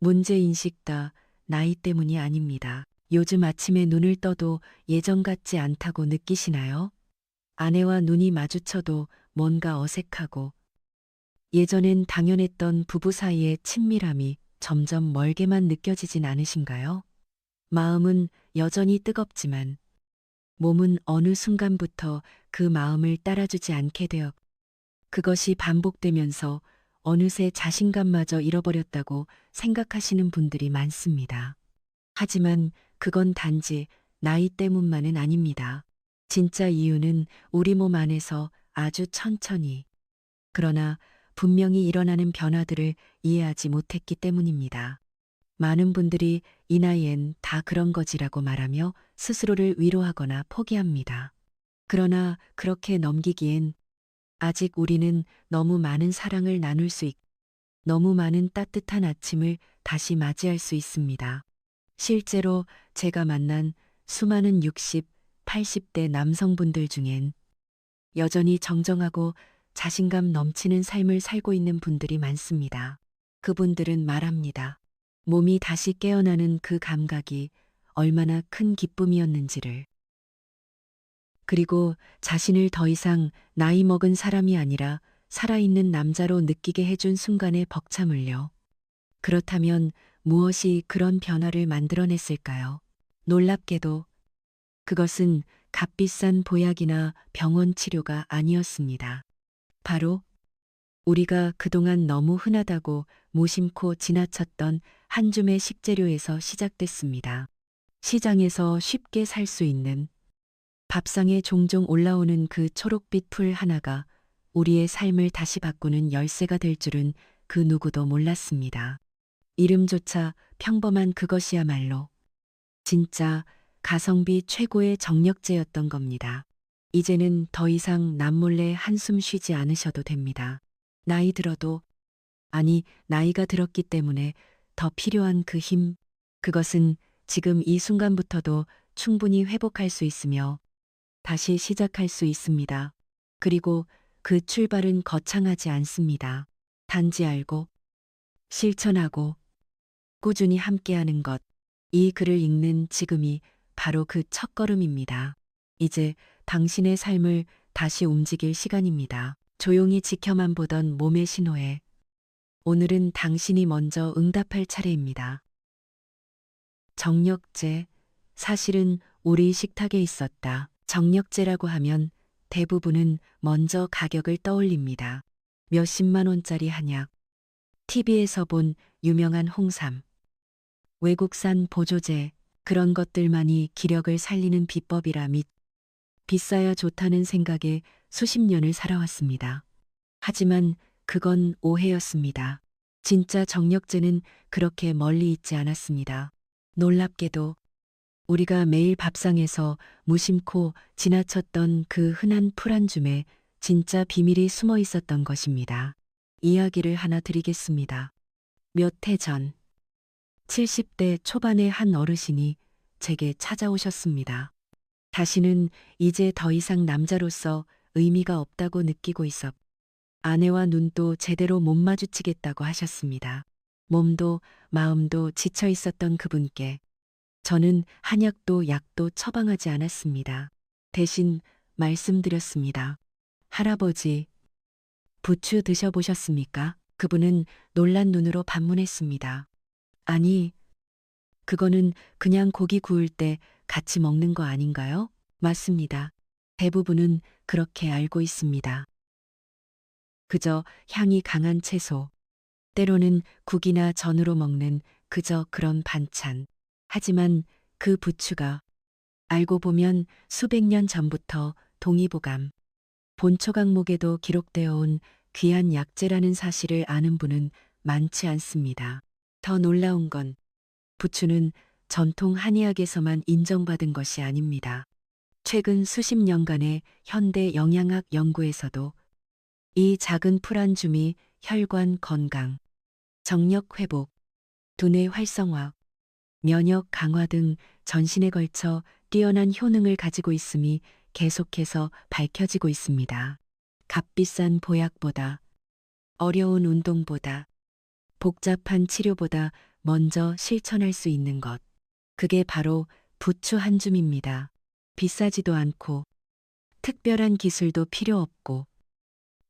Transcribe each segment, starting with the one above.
문제인식 다 나이 때문이 아닙니다. 요즘 아침에 눈을 떠도 예전 같지 않다고 느끼시나요? 아내와 눈이 마주쳐도 뭔가 어색하고 예전엔 당연했던 부부 사이의 친밀함이 점점 멀게만 느껴지진 않으신가요? 마음은 여전히 뜨겁지만 몸은 어느 순간부터 그 마음을 따라주지 않게 되어 그것이 반복되면서 어느새 자신감마저 잃어버렸다고 생각하시는 분들이 많습니다. 하지만 그건 단지 나이 때문만은 아닙니다. 진짜 이유는 우리 몸 안에서 아주 천천히, 그러나 분명히 일어나는 변화들을 이해하지 못했기 때문입니다. 많은 분들이 이 나이엔 다 그런 거지라고 말하며 스스로를 위로하거나 포기합니다. 그러나 그렇게 넘기기엔 아직 우리는 너무 많은 사랑을 나눌 수 있, 너무 많은 따뜻한 아침을 다시 맞이할 수 있습니다. 실제로 제가 만난 수많은 60, 80대 남성분들 중엔 여전히 정정하고 자신감 넘치는 삶을 살고 있는 분들이 많습니다. 그분들은 말합니다. 몸이 다시 깨어나는 그 감각이 얼마나 큰 기쁨이었는지를. 그리고 자신을 더 이상 나이 먹은 사람이 아니라 살아있는 남자로 느끼게 해준 순간의 벅참을요. 그렇다면 무엇이 그런 변화를 만들어냈을까요? 놀랍게도 그것은 값비싼 보약이나 병원 치료가 아니었습니다. 바로 우리가 그동안 너무 흔하다고 무심코 지나쳤던 한 줌의 식재료에서 시작됐습니다. 시장에서 쉽게 살 수 있는 밥상에 종종 올라오는 그 초록빛 풀 하나가 우리의 삶을 다시 바꾸는 열쇠가 될 줄은 그 누구도 몰랐습니다. 이름조차 평범한 그것이야말로 진짜 가성비 최고의 정력제였던 겁니다. 이제는 더 이상 남몰래 한숨 쉬지 않으셔도 됩니다. 나이 들어도, 아니, 나이가 들었기 때문에 더 필요한 그 힘, 그것은 지금 이 순간부터도 충분히 회복할 수 있으며 다시 시작할 수 있습니다. 그리고 그 출발은 거창하지 않습니다. 단지 알고, 실천하고, 꾸준히 함께하는 것. 이 글을 읽는 지금이 바로 그 첫걸음입니다. 이제 당신의 삶을 다시 움직일 시간입니다. 조용히 지켜만 보던 몸의 신호에 오늘은 당신이 먼저 응답할 차례입니다. 정력제. 사실은 우리 식탁에 있었다. 정력제라고 하면 대부분은 먼저 가격을 떠올립니다. 몇십만 원짜리 한약. TV에서 본 유명한 홍삼. 외국산 보조제. 그런 것들만이 기력을 살리는 비법이라 및 비싸야 좋다는 생각에 수십 년을 살아왔습니다. 하지만 그건 오해였습니다. 진짜 정력제는 그렇게 멀리 있지 않았습니다. 놀랍게도 우리가 매일 밥상에서 무심코 지나쳤던 그 흔한 풀 한 줌에 진짜 비밀이 숨어 있었던 것입니다. 이야기를 하나 드리겠습니다. 몇 해 전, 70대 초반의 한 어르신이 제게 찾아오셨습니다. 다시는 이제 더 이상 남자로서 의미가 없다고 느끼고 있어 아내와 눈도 제대로 못 마주치겠다고 하셨습니다. 몸도 마음도 지쳐 있었던 그분께 저는 한약도 약도 처방하지 않았습니다. 대신 말씀드렸습니다. 할아버지, 부추 드셔보셨습니까? 그분은 놀란 눈으로 반문했습니다. 아니, 그거는 그냥 고기 구울 때 같이 먹는 거 아닌가요? 맞습니다. 대부분은 그렇게 알고 있습니다. 그저 향이 강한 채소, 때로는 국이나 전으로 먹는 그저 그런 반찬. 하지만 그 부추가 알고 보면 수백 년 전부터 동의보감, 본초강목에도 기록되어 온 귀한 약재라는 사실을 아는 분은 많지 않습니다. 더 놀라운 건 부추는 전통 한의학에서만 인정받은 것이 아닙니다. 최근 수십 년간의 현대 영양학 연구에서도 이 작은 풀 한 줌이 혈관 건강, 정력 회복, 두뇌 활성화, 면역 강화 등 전신에 걸쳐 뛰어난 효능을 가지고 있음이 계속해서 밝혀지고 있습니다. 값비싼 보약보다, 어려운 운동보다, 복잡한 치료보다 먼저 실천할 수 있는 것. 그게 바로 부추 한 줌입니다. 비싸지도 않고 특별한 기술도 필요 없고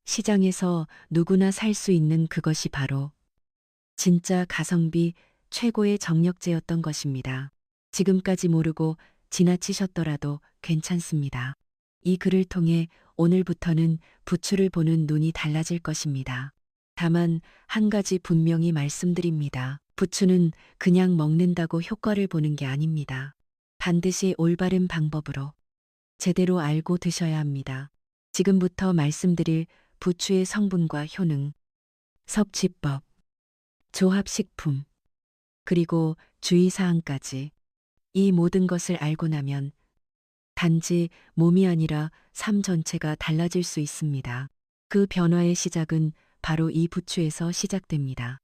시장에서 누구나 살 수 있는 그것이 바로 진짜 가성비 최고의 정력제였던 것입니다. 지금까지 모르고 지나치셨더라도 괜찮습니다. 이 글을 통해 오늘부터는 부추를 보는 눈이 달라질 것입니다. 다만 한 가지 분명히 말씀드립니다. 부추는 그냥 먹는다고 효과를 보는 게 아닙니다. 반드시 올바른 방법으로 제대로 알고 드셔야 합니다. 지금부터 말씀드릴 부추의 성분과 효능, 섭취법, 조합식품, 그리고 주의사항까지 이 모든 것을 알고 나면 단지 몸이 아니라 삶 전체가 달라질 수 있습니다. 그 변화의 시작은 바로 이 부추에서 시작됩니다.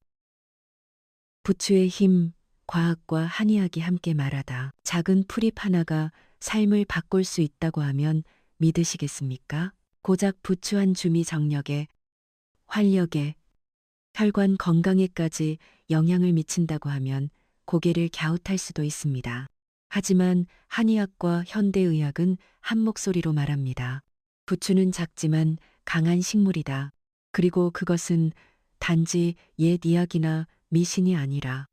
부추의 힘, 과학과 한의학이 함께 말하다. 작은 풀잎 하나가 삶을 바꿀 수 있다고 하면 믿으시겠습니까? 고작 부추 한 줌이 정력에, 활력에, 혈관 건강에까지 영향을 미친다고 하면 고개를 갸웃할 수도 있습니다. 하지만 한의학과 현대의학은 한 목소리로 말합니다. 부추는 작지만 강한 식물이다. 그리고 그것은 단지 옛 이야기나 미신이 아니라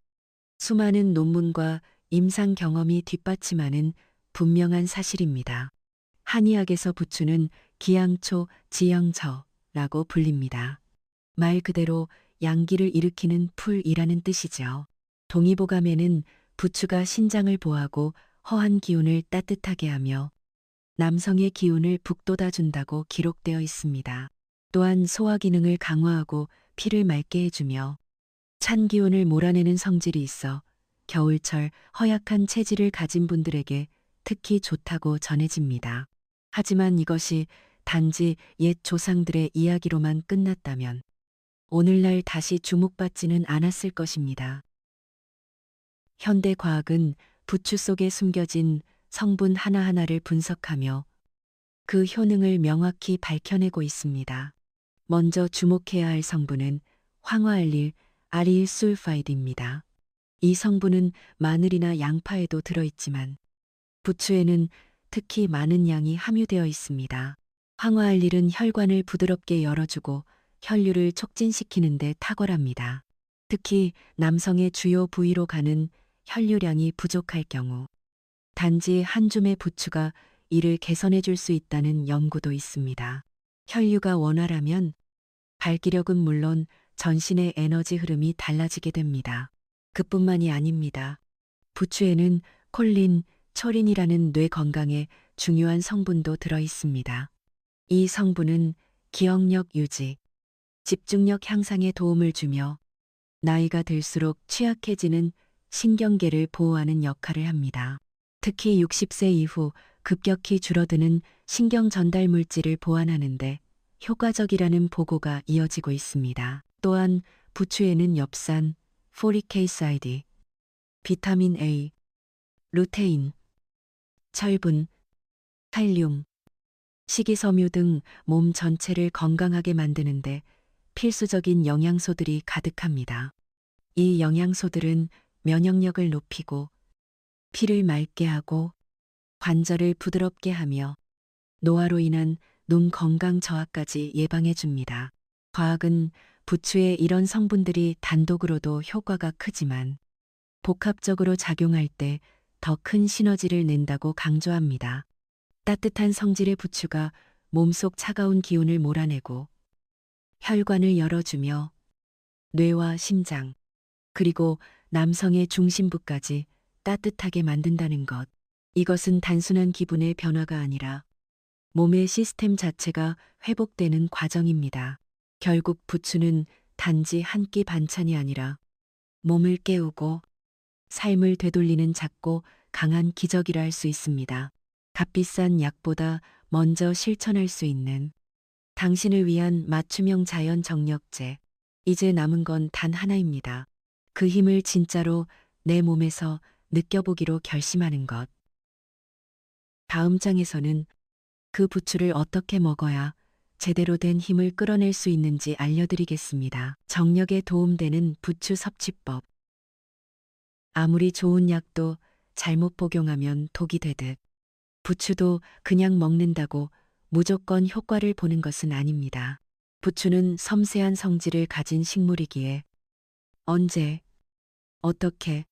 수많은 논문과 임상 경험이 뒷받침하는 분명한 사실입니다. 한의학에서 부추는 기양초, 지양저라고 불립니다. 말 그대로 양기를 일으키는 풀이라는 뜻이죠. 동의보감에는 부추가 신장을 보하고 허한 기운을 따뜻하게 하며 남성의 기운을 북돋아 준다고 기록되어 있습니다. 또한 소화 기능을 강화하고 피를 맑게 해주며 찬 기운을 몰아내는 성질이 있어 겨울철 허약한 체질을 가진 분들에게 특히 좋다고 전해집니다. 하지만 이것이 단지 옛 조상들의 이야기로만 끝났다면 오늘날 다시 주목받지는 않았을 것입니다. 현대 과학은 부추 속에 숨겨진 성분 하나하나를 분석하며 그 효능을 명확히 밝혀내고 있습니다. 먼저 주목해야 할 성분은 황화알릴 아리일술파이드입니다. 이 성분은 마늘이나 양파에도 들어있지만 부추에는 특히 많은 양이 함유되어 있습니다. 황화알릴은 혈관을 부드럽게 열어주고 혈류를 촉진시키는 데 탁월합니다. 특히 남성의 주요 부위로 가는 혈류량이 부족할 경우 단지 한 줌의 부추가 이를 개선해 줄 수 있다는 연구도 있습니다. 혈류가 원활하면 발기력은 물론 전신의 에너지 흐름이 달라지게 됩니다. 그뿐만이 아닙니다. 부추에는 콜린, 초린이라는 뇌 건강에 중요한 성분도 들어 있습니다. 이 성분은 기억력 유지, 집중력 향상에 도움을 주며 나이가 들수록 취약해지는 신경계를 보호하는 역할을 합니다. 특히 60세 이후 급격히 줄어드는 신경 전달 물질을 보완하는데 효과적이라는 보고가 이어지고 있습니다. 또한 부추에는 엽산, 포리케이사이드, 비타민 A, 루테인, 철분, 칼륨, 식이섬유 등 몸 전체를 건강하게 만드는데 필수적인 영양소들이 가득합니다. 이 영양소들은 면역력을 높이고 피를 맑게 하고 관절을 부드럽게 하며 노화로 인한 눈 건강 저하까지 예방해 줍니다. 과학은 부추의 이런 성분들이 단독으로도 효과가 크지만 복합적으로 작용할 때 더 큰 시너지를 낸다고 강조합니다. 따뜻한 성질의 부추가 몸속 차가운 기운을 몰아내고 혈관을 열어주며 뇌와 심장, 그리고 남성의 중심부까지 따뜻하게 만든다는 것. 이것은 단순한 기분의 변화가 아니라 몸의 시스템 자체가 회복되는 과정입니다. 결국 부추는 단지 한 끼 반찬이 아니라 몸을 깨우고 삶을 되돌리는 작고 강한 기적이라 할 수 있습니다. 값비싼 약보다 먼저 실천할 수 있는 당신을 위한 맞춤형 자연 정력제. 이제 남은 건 단 하나입니다. 그 힘을 진짜로 내 몸에서 느껴보기로 결심하는 것. 다음 장에서는 그 부추를 어떻게 먹어야 제대로 된 힘을 끌어낼 수 있는지 알려드리겠습니다. 정력에 도움되는 부추 섭취법. 아무리 좋은 약도 잘못 복용하면 독이 되듯 부추도 그냥 먹는다고 무조건 효과를 보는 것은 아닙니다. 부추는 섬세한 성질을 가진 식물이기에 언제, 어떻게,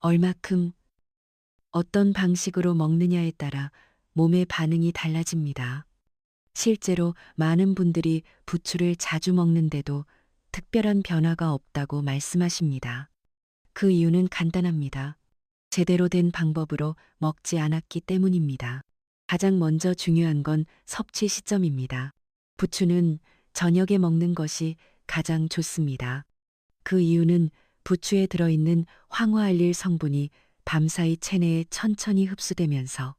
얼마큼, 어떤 방식으로 먹느냐에 따라 몸의 반응이 달라집니다. 실제로 많은 분들이 부추를 자주 먹는데도 특별한 변화가 없다고 말씀하십니다. 그 이유는 간단합니다. 제대로 된 방법으로 먹지 않았기 때문입니다. 가장 먼저 중요한 건 섭취 시점입니다. 부추는 저녁에 먹는 것이 가장 좋습니다. 그 이유는 부추에 들어있는 황화알릴 성분이 밤사이 체내에 천천히 흡수되면서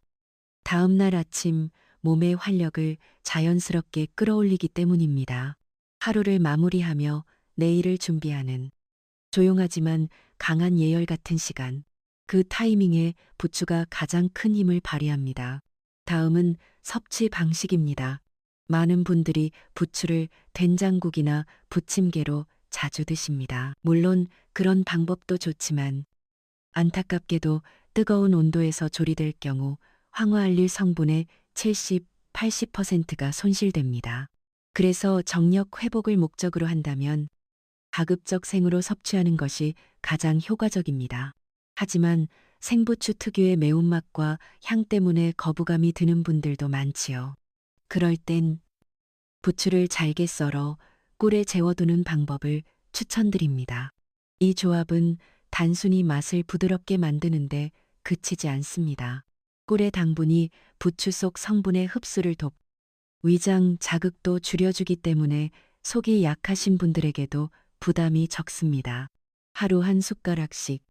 다음날 아침 몸의 활력을 자연스럽게 끌어올리기 때문입니다. 하루를 마무리하며 내일을 준비하는 조용하지만 강한 예열 같은 시간. 그 타이밍에 부추가 가장 큰 힘을 발휘합니다. 다음은 섭취 방식입니다. 많은 분들이 부추를 된장국이나 부침개로 자주 드십니다. 물론 그런 방법도 좋지만 안타깝게도 뜨거운 온도에서 조리될 경우 황화알릴 성분의 70, 80%가 손실됩니다. 그래서 정력 회복을 목적으로 한다면 가급적 생으로 섭취하는 것이 가장 효과적입니다. 하지만 생부추 특유의 매운맛과 향 때문에 거부감이 드는 분들도 많지요. 그럴 땐 부추를 잘게 썰어 꿀에 재워두는 방법을 추천드립니다. 이 조합은 단순히 맛을 부드럽게 만드는데 그치지 않습니다. 꿀의 당분이 부추 속 성분의 흡수를 돕, 위장 자극도 줄여주기 때문에 속이 약하신 분들에게도 부담이 적습니다. 하루 한 숟가락씩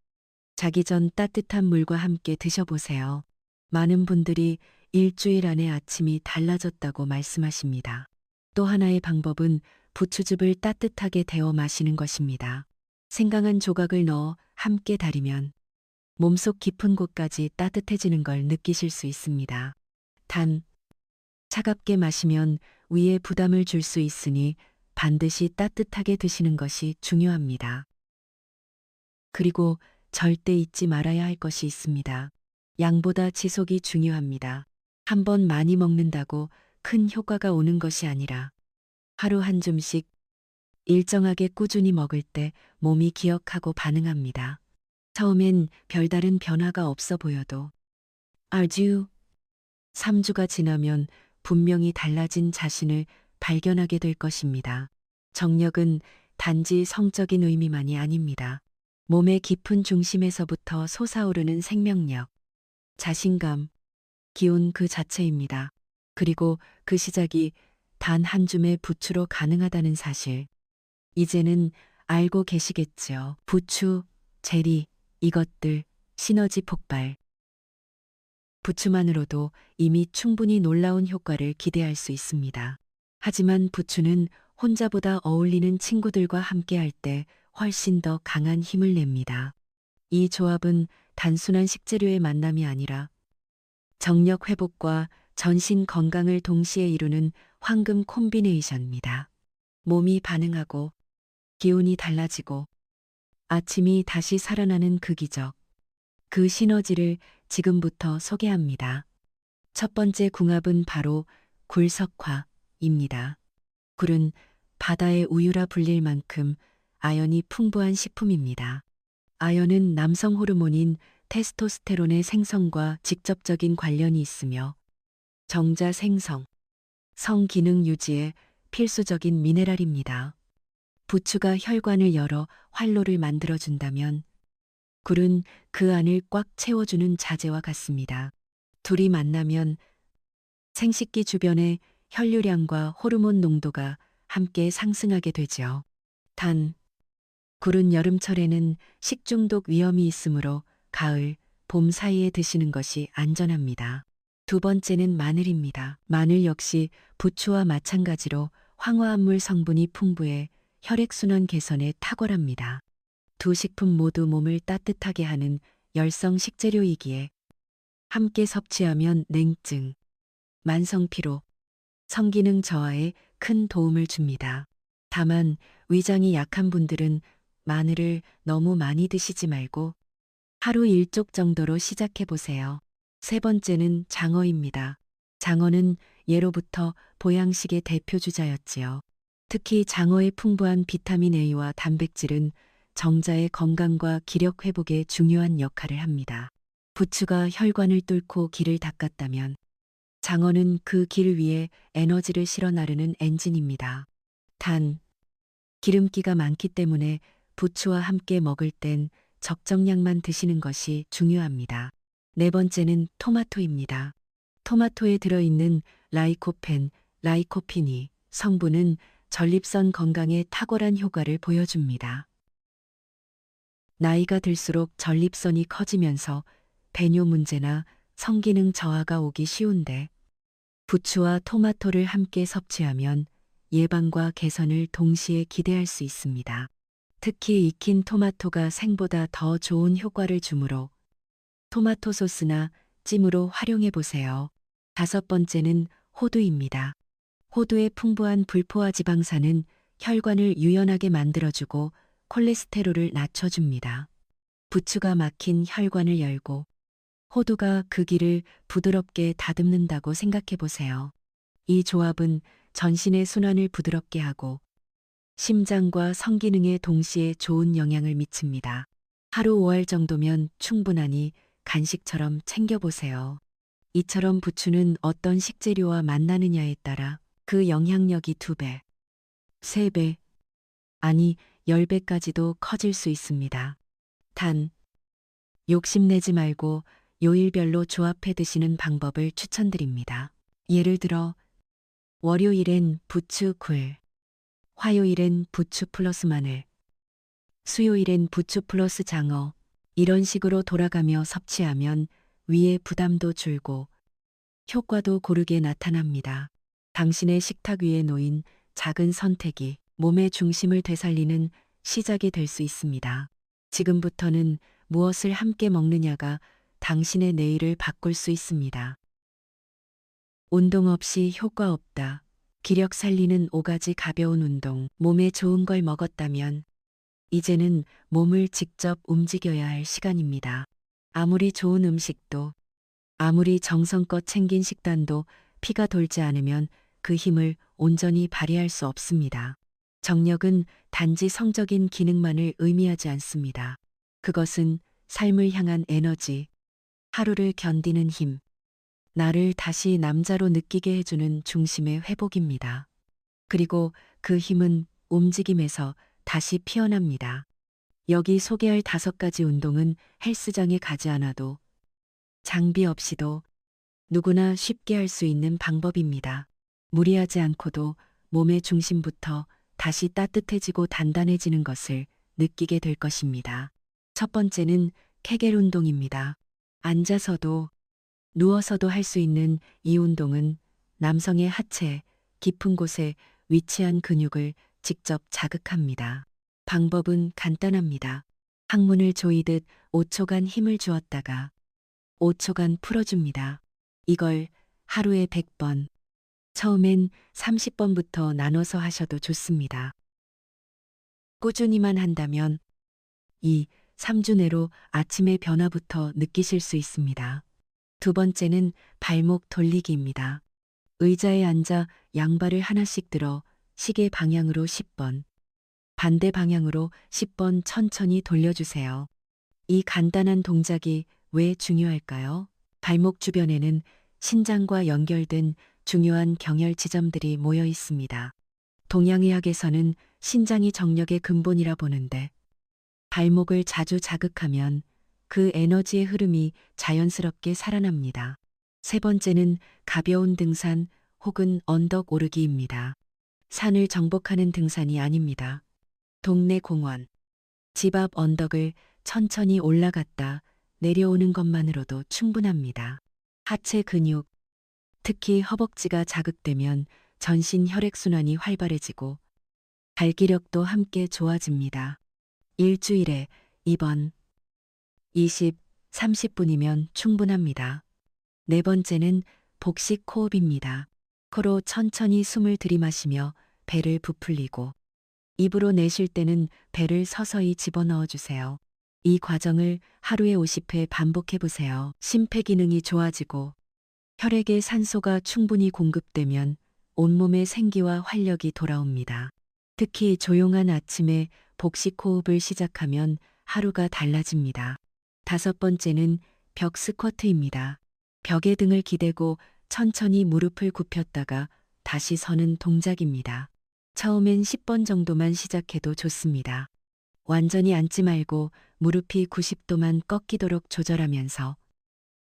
자기 전 따뜻한 물과 함께 드셔보세요. 많은 분들이 일주일 안에 아침이 달라졌다고 말씀하십니다. 또 하나의 방법은 부추즙을 따뜻하게 데워 마시는 것입니다. 생강한 조각을 넣어 함께 달이면 몸속 깊은 곳까지 따뜻해지는 걸 느끼실 수 있습니다. 단, 차갑게 마시면 위에 부담을 줄 수 있으니 반드시 따뜻하게 드시는 것이 중요합니다. 그리고 절대 잊지 말아야 할 것이 있습니다. 양보다 지속이 중요합니다. 한 번 많이 먹는다고 큰 효과가 오는 것이 아니라 하루 한 줌씩 일정하게 꾸준히 먹을 때 몸이 기억하고 반응합니다. 처음엔 별다른 변화가 없어 보여도 아주 3주가 지나면 분명히 달라진 자신을 발견하게 될 것입니다. 정력은 단지 성적인 의미만이 아닙니다. 몸의 깊은 중심에서부터 솟아오르는 생명력, 자신감, 기운 그 자체입니다. 그리고 그 시작이 단 한 줌의 부추로 가능하다는 사실. 이제는 알고 계시겠지요. 부추, 제리, 이것들, 시너지 폭발. 부추만으로도 이미 충분히 놀라운 효과를 기대할 수 있습니다. 하지만 부추는 혼자보다 어울리는 친구들과 함께할 때 훨씬 더 강한 힘을 냅니다. 이 조합은 단순한 식재료의 만남이 아니라 정력 회복과 전신 건강을 동시에 이루는 황금 콤비네이션입니다. 몸이 반응하고 기운이 달라지고 아침이 다시 살아나는 그 기적. 그 시너지를 지금부터 소개합니다. 첫 번째 궁합은 바로 굴석화입니다. 굴은 바다의 우유라 불릴 만큼 아연이 풍부한 식품입니다. 아연은 남성 호르몬인 테스토스테론의 생성과 직접적인 관련이 있으며 정자 생성, 성 기능 유지에 필수적인 미네랄입니다. 부추가 혈관을 열어 활로를 만들어준다면 굴은 그 안을 꽉 채워주는 자재와 같습니다. 둘이 만나면 생식기 주변의 혈류량과 호르몬 농도가 함께 상승하게 되죠. 단, 굴은 여름철에는 식중독 위험이 있으므로 가을, 봄 사이에 드시는 것이 안전합니다. 두 번째는 마늘입니다. 마늘 역시 부추와 마찬가지로 황화합물 성분이 풍부해 혈액순환 개선에 탁월합니다. 두 식품 모두 몸을 따뜻하게 하는 열성 식재료이기에 함께 섭취하면 냉증, 만성 피로, 성기능 저하에 큰 도움을 줍니다. 다만 위장이 약한 분들은 마늘을 너무 많이 드시지 말고 하루 일쪽 정도로 시작해 보세요. 세 번째는 장어입니다. 장어는 예로부터 보양식의 대표 주자였지요. 특히 장어의 풍부한 비타민 A와 단백질은 정자의 건강과 기력 회복에 중요한 역할을 합니다. 부추가 혈관을 뚫고 기를 닦았다면 장어는 그 길 위에 에너지를 실어 나르는 엔진입니다. 단, 기름기가 많기 때문에 부추와 함께 먹을 땐 적정량만 드시는 것이 중요합니다. 네 번째는 토마토입니다. 토마토에 들어있는 라이코펜, 라이코핀이 성분은 전립선 건강에 탁월한 효과를 보여줍니다. 나이가 들수록 전립선이 커지면서 배뇨 문제나 성기능 저하가 오기 쉬운데 부추와 토마토를 함께 섭취하면 예방과 개선을 동시에 기대할 수 있습니다. 특히 익힌 토마토가 생보다 더 좋은 효과를 주므로 토마토 소스나 찜으로 활용해 보세요. 다섯 번째는 호두입니다. 호두의 풍부한 불포화 지방산은 혈관을 유연하게 만들어주고 콜레스테롤을 낮춰줍니다. 부추가 막힌 혈관을 열고 호두가 그 길을 부드럽게 다듬는다고 생각해 보세요. 이 조합은 전신의 순환을 부드럽게 하고 심장과 성기능에 동시에 좋은 영향을 미칩니다. 하루 5알 정도면 충분하니 간식처럼 챙겨보세요. 이처럼 부추는 어떤 식재료와 만나느냐에 따라 그 영향력이 2배, 3배, 아니 10배까지도 커질 수 있습니다. 단, 욕심내지 말고 요일별로 조합해 드시는 방법을 추천드립니다. 예를 들어, 월요일엔 부추 굴, 화요일엔 부추 플러스 마늘, 수요일엔 부추 플러스 장어, 이런 식으로 돌아가며 섭취하면 위의 부담도 줄고 효과도 고르게 나타납니다. 당신의 식탁 위에 놓인 작은 선택이 몸의 중심을 되살리는 시작이 될 수 있습니다. 지금부터는 무엇을 함께 먹느냐가 당신의 내일을 바꿀 수 있습니다. 운동 없이 효과 없다. 기력 살리는 5가지 가벼운 운동. 몸에 좋은 걸 먹었다면 이제는 몸을 직접 움직여야 할 시간입니다. 아무리 좋은 음식도 아무리 정성껏 챙긴 식단도 피가 돌지 않으면 그 힘을 온전히 발휘할 수 없습니다. 정력은 단지 성적인 기능만을 의미하지 않습니다. 그것은 삶을 향한 에너지, 하루를 견디는 힘, 나를 다시 남자로 느끼게 해주는 중심의 회복입니다. 그리고 그 힘은 움직임에서 다시 피어납니다. 여기 소개할 다섯 가지 운동은 헬스장에 가지 않아도 장비 없이도 누구나 쉽게 할 수 있는 방법입니다. 무리하지 않고도 몸의 중심부터 다시 따뜻해지고 단단해지는 것을 느끼게 될 것입니다. 첫 번째는 케겔 운동입니다. 앉아서도 누워서도 할 수 있는 이 운동은 남성의 하체 깊은 곳에 위치한 근육을 직접 자극합니다. 방법은 간단합니다. 항문을 조이듯 5초간 힘을 주었다가 5초간 풀어줍니다. 이걸 하루에 100번, 처음엔 30번부터 나눠서 하셔도 좋습니다. 꾸준히만 한다면 이 3주 내로 아침의 변화부터 느끼실 수 있습니다. 두 번째는 발목 돌리기입니다. 의자에 앉아 양발을 하나씩 들어 시계 방향으로 10번, 반대 방향으로 10번 천천히 돌려주세요. 이 간단한 동작이 왜 중요할까요? 발목 주변에는 신장과 연결된 중요한 경혈 지점들이 모여 있습니다. 동양의학에서는 신장이 정력의 근본이라 보는데 발목을 자주 자극하면 그 에너지의 흐름이 자연스럽게 살아납니다. 세 번째는 가벼운 등산 혹은 언덕 오르기입니다. 산을 정복하는 등산이 아닙니다. 동네 공원, 집 앞 언덕을 천천히 올라갔다 내려오는 것만으로도 충분합니다. 하체 근육, 특히 허벅지가 자극되면 전신 혈액순환이 활발해지고 발기력도 함께 좋아집니다. 일주일에 2번, 20, 30분이면 충분합니다. 네 번째는 복식 호흡입니다. 코로 천천히 숨을 들이마시며 배를 부풀리고 입으로 내쉴 때는 배를 서서히 집어넣어 주세요. 이 과정을 하루에 50회 반복해 보세요. 심폐 기능이 좋아지고 혈액에 산소가 충분히 공급되면 온몸의 생기와 활력이 돌아옵니다. 특히 조용한 아침에 복식 호흡을 시작하면 하루가 달라집니다. 다섯 번째는 벽 스쿼트입니다. 벽에 등을 기대고 천천히 무릎을 굽혔다가 다시 서는 동작입니다. 처음엔 10번 정도만 시작해도 좋습니다. 완전히 앉지 말고 무릎이 90도만 꺾이도록 조절하면서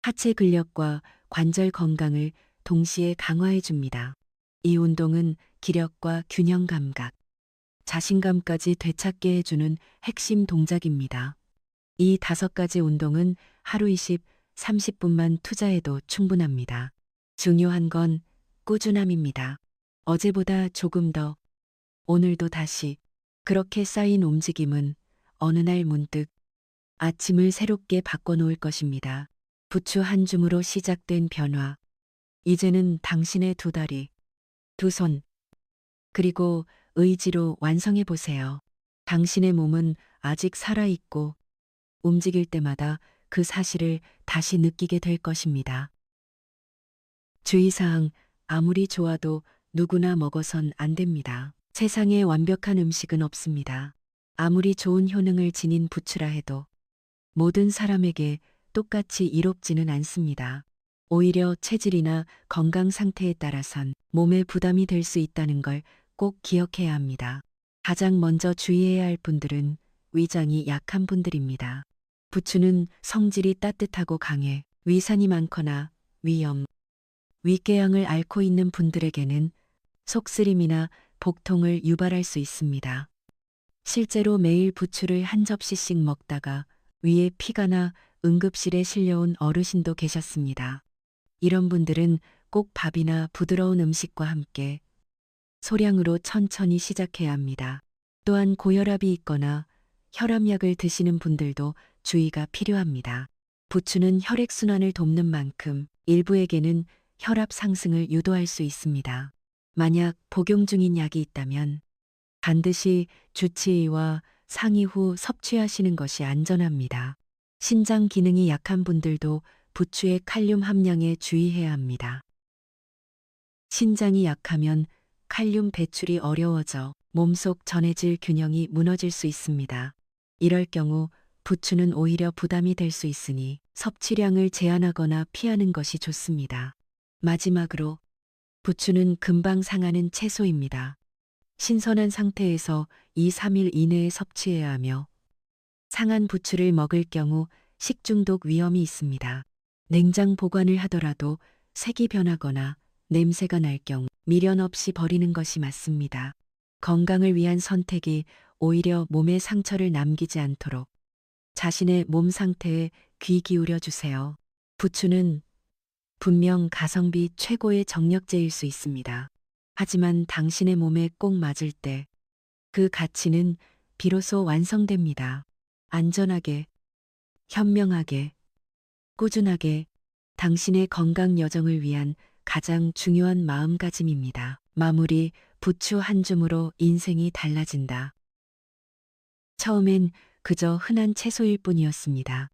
하체 근력과 관절 건강을 동시에 강화해 줍니다. 이 운동은 기력과 균형 감각, 자신감까지 되찾게 해주는 핵심 동작입니다. 이 다섯 가지 운동은 하루 20, 30분만 투자해도 충분합니다. 중요한 건 꾸준함입니다. 어제보다 조금 더, 오늘도 다시, 그렇게 쌓인 움직임은 어느 날 문득 아침을 새롭게 바꿔놓을 것입니다. 부추 한 줌으로 시작된 변화. 이제는 당신의 두 다리, 두 손, 그리고 의지로 완성해 보세요. 당신의 몸은 아직 살아있고 움직일 때마다 그 사실을 다시 느끼게 될 것입니다. 주의사항, 아무리 좋아도 누구나 먹어선 안 됩니다. 세상에 완벽한 음식은 없습니다. 아무리 좋은 효능을 지닌 부추라 해도 모든 사람에게 똑같이 이롭지는 않습니다. 오히려 체질이나 건강 상태에 따라선 몸에 부담이 될 수 있다는 걸 꼭 기억해야 합니다. 가장 먼저 주의해야 할 분들은 위장이 약한 분들입니다. 부추는 성질이 따뜻하고 강해 위산이 많거나 위염, 위궤양을 앓고 있는 분들에게는 속쓰림이나 복통을 유발할 수 있습니다. 실제로 매일 부추를 한 접시씩 먹다가 위에 피가 나 응급실에 실려온 어르신도 계셨습니다. 이런 분들은 꼭 밥이나 부드러운 음식과 함께 소량으로 천천히 시작해야 합니다. 또한 고혈압이 있거나 혈압약을 드시는 분들도 주의가 필요합니다. 부추는 혈액순환을 돕는 만큼 일부에게는 혈압 상승을 유도할 수 있습니다. 만약 복용 중인 약이 있다면 반드시 주치의와 상의 후 섭취하시는 것이 안전합니다. 신장 기능이 약한 분들도 부추의 칼륨 함량에 주의해야 합니다. 신장이 약하면 칼륨 배출이 어려워져 몸속 전해질 균형이 무너질 수 있습니다. 이럴 경우 부추는 오히려 부담이 될 수 있으니 섭취량을 제한하거나 피하는 것이 좋습니다. 마지막으로 부추는 금방 상하는 채소입니다. 신선한 상태에서 2, 3일 이내에 섭취해야 하며 상한 부추를 먹을 경우 식중독 위험이 있습니다. 냉장 보관을 하더라도 색이 변하거나 냄새가 날 경우 미련 없이 버리는 것이 맞습니다. 건강을 위한 선택이 오히려 몸에 상처를 남기지 않도록 자신의 몸 상태에 귀 기울여 주세요. 부추는 분명 가성비 최고의 정력제일 수 있습니다. 하지만 당신의 몸에 꼭 맞을 때 그 가치는 비로소 완성됩니다. 안전하게, 현명하게, 꾸준하게 당신의 건강 여정을 위한 가장 중요한 마음가짐입니다. 마무리 부추 한 줌으로 인생이 달라진다. 처음엔 그저 흔한 채소일 뿐이었습니다.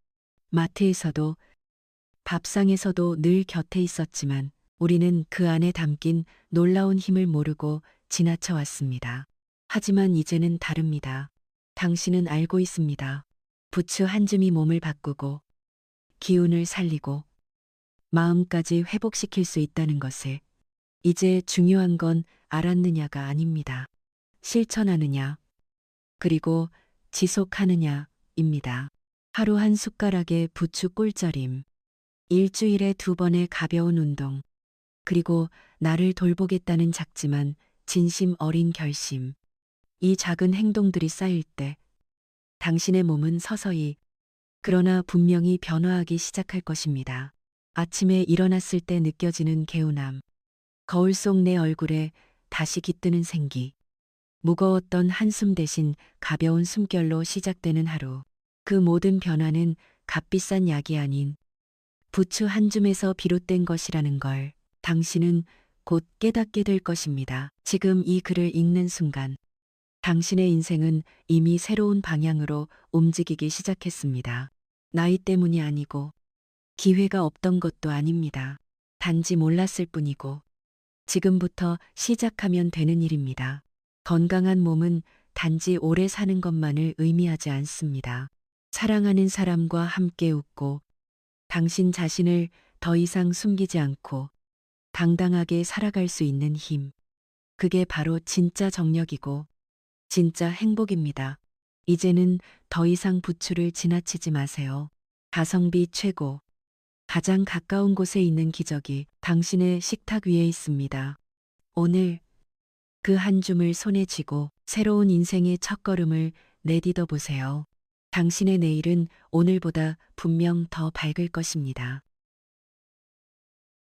마트에서도 밥상에서도 늘 곁에 있었지만 우리는 그 안에 담긴 놀라운 힘을 모르고 지나쳐 왔습니다. 하지만 이제는 다릅니다. 당신은 알고 있습니다. 부추 한 줌이 몸을 바꾸고 기운을 살리고 마음까지 회복시킬 수 있다는 것을 이제 중요한 건 알았느냐가 아닙니다. 실천하느냐, 그리고 지속하느냐입니다. 하루 한 숟가락의 부추 꿀절임, 일주일에 두 번의 가벼운 운동, 그리고 나를 돌보겠다는 작지만 진심 어린 결심. 이 작은 행동들이 쌓일 때 당신의 몸은 서서히 그러나 분명히 변화하기 시작할 것입니다. 아침에 일어났을 때 느껴지는 개운함, 거울 속 내 얼굴에 다시 깃드는 생기, 무거웠던 한숨 대신 가벼운 숨결로 시작되는 하루. 그 모든 변화는 값비싼 약이 아닌 부추 한 줌에서 비롯된 것이라는 걸 당신은 곧 깨닫게 될 것입니다. 지금 이 글을 읽는 순간 당신의 인생은 이미 새로운 방향으로 움직이기 시작했습니다. 나이 때문이 아니고 기회가 없던 것도 아닙니다. 단지 몰랐을 뿐이고 지금부터 시작하면 되는 일입니다. 건강한 몸은 단지 오래 사는 것만을 의미하지 않습니다. 사랑하는 사람과 함께 웃고 당신 자신을 더 이상 숨기지 않고 당당하게 살아갈 수 있는 힘. 그게 바로 진짜 정력이고 진짜 행복입니다. 이제는 더 이상 부추를 지나치지 마세요. 가성비 최고. 가장 가까운 곳에 있는 기적이 당신의 식탁 위에 있습니다. 오늘 그 한 줌을 손에 쥐고 새로운 인생의 첫걸음을 내디뎌 보세요. 당신의 내일은 오늘보다 분명 더 밝을 것입니다.